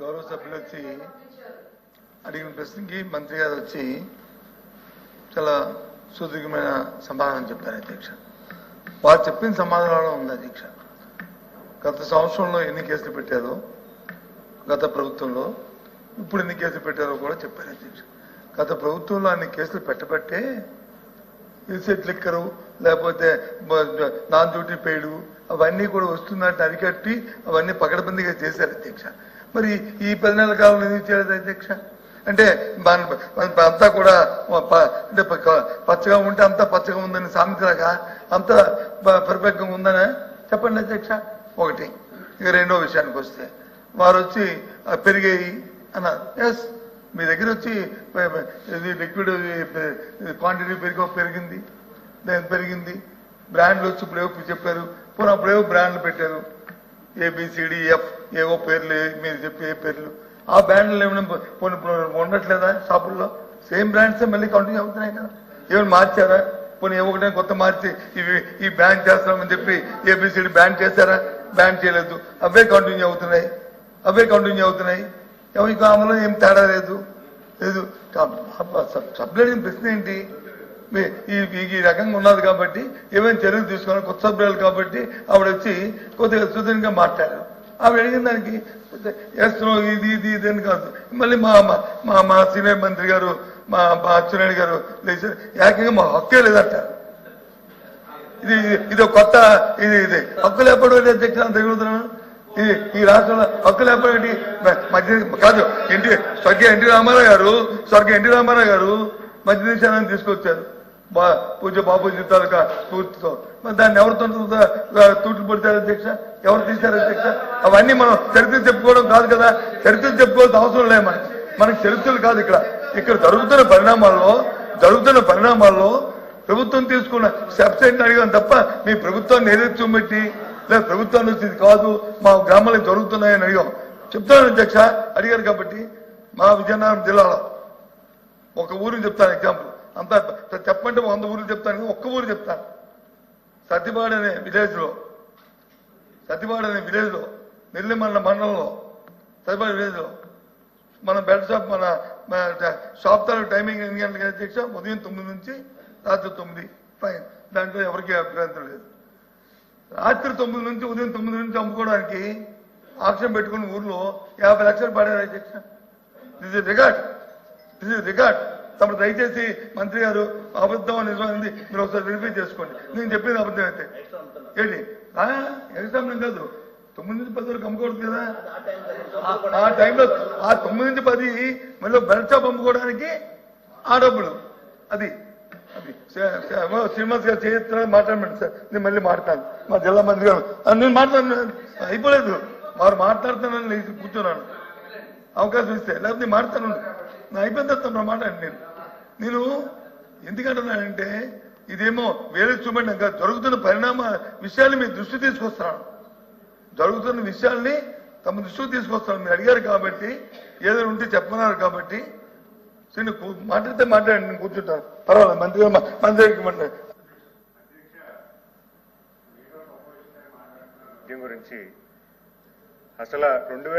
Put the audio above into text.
గౌరవ సభ్యులు వచ్చి అడిగిన ప్రశ్నకి మంత్రి గారు వచ్చి చాలా సుదీర్ఘమైన సమాధానం చెప్పారు అధ్యక్ష. వారు చెప్పిన సమాధానంలో ఉంది అధ్యక్ష. గత సంవత్సరంలో ఎన్ని కేసులు పెట్టారో గత ప్రభుత్వంలో ఇప్పుడు ఎన్ని కేసులు పెట్టారో కూడా చెప్పారు అధ్యక్ష. గత ప్రభుత్వంలో అన్ని కేసులు పెట్టబట్టే ఇన్సెట్ లిక్కరు లేకపోతే నాన్ డ్యూటీ పేడు అవన్నీ కూడా వస్తున్నట్టు అరికట్టి అవన్నీ పకడబందిగా చేశారు అధ్యక్ష. మరి ఈ పది నెలల కాలంలో ఎందుకు చేయలేదు అధ్యక్ష? అంటే మన అంతా కూడా అంటే పచ్చగా ఉంటే అంతా పచ్చగా ఉందని సామెతలాగా అంత పరిపక్వంగా ఉందని? చెప్పండి అధ్యక్ష. ఒకటి. ఇక రెండో విషయానికి వస్తే వారు వచ్చి పెరిగాయి అన్నారు. ఎస్ మీ దగ్గర వచ్చి లిక్విడ్ క్వాంటిటీ పెరిగి పెరిగింది. దాని పెరిగింది. బ్రాండ్లు వచ్చి ఇప్పుడు చెప్పారు? పోనీ అప్పుడు బ్రాండ్లు పెట్టారు? ఏబిసిడి ఎఫ్ ఏవో పేర్లు మీరు చెప్పే ఏ పేర్లు. ఆ బ్రాండ్లు ఏమైనా కొన్ని ఉండట్లేదా షాపుల్లో? సేమ్ బ్రాండ్స్ మళ్ళీ కంటిన్యూ అవుతున్నాయి కదా. ఏమైనా మార్చారా? పోనీ ఏ ఒకటే కొత్త మార్చి ఇవి ఈ బ్యాన్ చేస్తామని చెప్పి ఏబిసిడి బ్యాన్ చేశారా? బ్యాన్ చేయలేదు. అవే కంటిన్యూ అవుతున్నాయి. అవే కంటిన్యూ అవుతున్నాయి. ఎవరి అమలు ఏం తేడా లేదు. లేదు. సబ్జెక్ట్ ప్రశ్న ఏంటి? ఈ రకంగా ఉన్నది కాబట్టి ఏమైనా చర్యలు తీసుకున్నారు కొత్త సభ్యులు కాబట్టి ఆవిడ వచ్చి కొద్దిగా సుదీర్ఘంగా మాట్లాడారు. ఆవిడ అడిగిన దానికి ఎస్ ఇది ఇది ఇది అని కాదు. మళ్ళీ మా మా- మా సీనియర్ మంత్రి గారు మా మా అచ్చెన్నాయుడు గారు లేచి ఏకంగా మా హక్కే లేదంటారు ఇది ఇది- కొత్త ఇది ఇది. హక్కులు ఎప్పుడు అధ్యక్ష తిరుగుతున్నాను ఇది ఈ రాష్ట్రంలో హక్కులు ఎప్పటి మధ్య కాదు ఎన్టీ స్వర్గీయ ఎన్టీ రామారావు గారు స్వర్గీయ ఎన్టీ రామారావు గారు మధ్య నిషేధాన్ని తీసుకొచ్చారు. బా పూజ బాబు తాలూకా స్ఫూర్తితో. మరి దాన్ని ఎవరితో తూట్లు పడతారు అధ్యక్ష? ఎవరు తీశారు అధ్యక్ష? అవన్నీ మనం చరిత్ర చెప్పుకోవడం కాదు కదా. చరిత్ర చెప్పుకోవాల్సిన అవసరం లేదు మనకి. మనకి చరిత్రలు కాదు ఇక్కడ. ఇక్కడ జరుగుతున్న పరిణామాల్లో జరుగుతున్న పరిణామాల్లో ప్రభుత్వం తీసుకున్న స్టెప్స్ ఏంటి అడిగాను తప్ప మీ ప్రభుత్వాన్ని ఏదైతే పెట్టి లేదా ప్రభుత్వాన్ని వచ్చి ఇది కాదు మా గ్రామాలకు జరుగుతున్నాయని అడిగాం. చెప్తాను అధ్యక్ష అడిగారు కాబట్టి మా విజయనగరం జిల్లాలో ఒక ఊరిని చెప్తాను ఎగ్జాంపుల్. అంతా చెప్పండి వంద ఊర్లు చెప్తాను ఒక్క ఊరు చెప్తాను సత్యపాడు అనే విలేజ్లో సత్యపాడు అనే విలేజ్లో మండలంలో సత్యపాడు విలేజ్లో మన బెడ్ షాప్ మన షాప్ తర టైమింగ్ ఎన్ని గంటలకి అధ్యక్ష ఉదయం తొమ్మిది నుంచి రాత్రి తొమ్మిది. ఫైన్. దాంట్లో ఎవరికి అభ్యంతరం లేదు. రాత్రి తొమ్మిది నుంచి ఉదయం తొమ్మిది నుంచి అమ్ముకోవడానికి ఆక్షన్ పెట్టుకున్న ఊర్లో యాభై లక్షలు పడారు అధ్యక్ష this is record this is record తమరు దయచేసి మంత్రి గారు అబద్ధం నిజమైంది మీరు ఒకసారి వెరిఫై చేసుకోండి. నేను చెప్పేది అబద్ధం అయితే. ఏంటి? ఎగ్జామ్ కాదు. తొమ్మిది నుంచి పది వరకు అమ్ముకోవద్దు కదా? ఆ- టైంలో ఆ తొమ్మిది నుంచి పది మళ్ళీ బెల్ట్ షాప్ అమ్ముకోవడానికి ఆ డబ్బులు. అది. అది. శ్రీనివాస్ గారు చేస్తున్నా మాట్లాడమండి సార్. నేను మళ్ళీ మాట్లాడతాను. మా జిల్లా మంత్రి గారు. నేను మాట్లాడు అయిపోలేదు. వారు మాట్లాడుతున్నాను లేచి కూర్చున్నాను. అవకాశం ఇస్తే. లేకపోతే నేను మాట్లాడతాను. నా అయిపోయిన తర్వాత మాట్లాడండి. నేను నేను ఎందుకంటున్నానంటే ఇదేమో వేరే చూడండి జరుగుతున్న పరిణామ విషయాన్ని మీ దృష్టి తీసుకొస్తున్నాను జరుగుతున్న విషయాల్ని తమ దృష్టికి తీసుకొస్తాను మీరు అడిగారు కాబట్టి ఏదైనా ఉంటే చెప్పన్నారు కాబట్టి. నేను మాట్లాడితే మాట్లాడండి నేను కూర్చుంటాను. పర్వాలేదు మంత్రి గారు మా- మంత్రి దీని గురించి అసలు రెండు వేల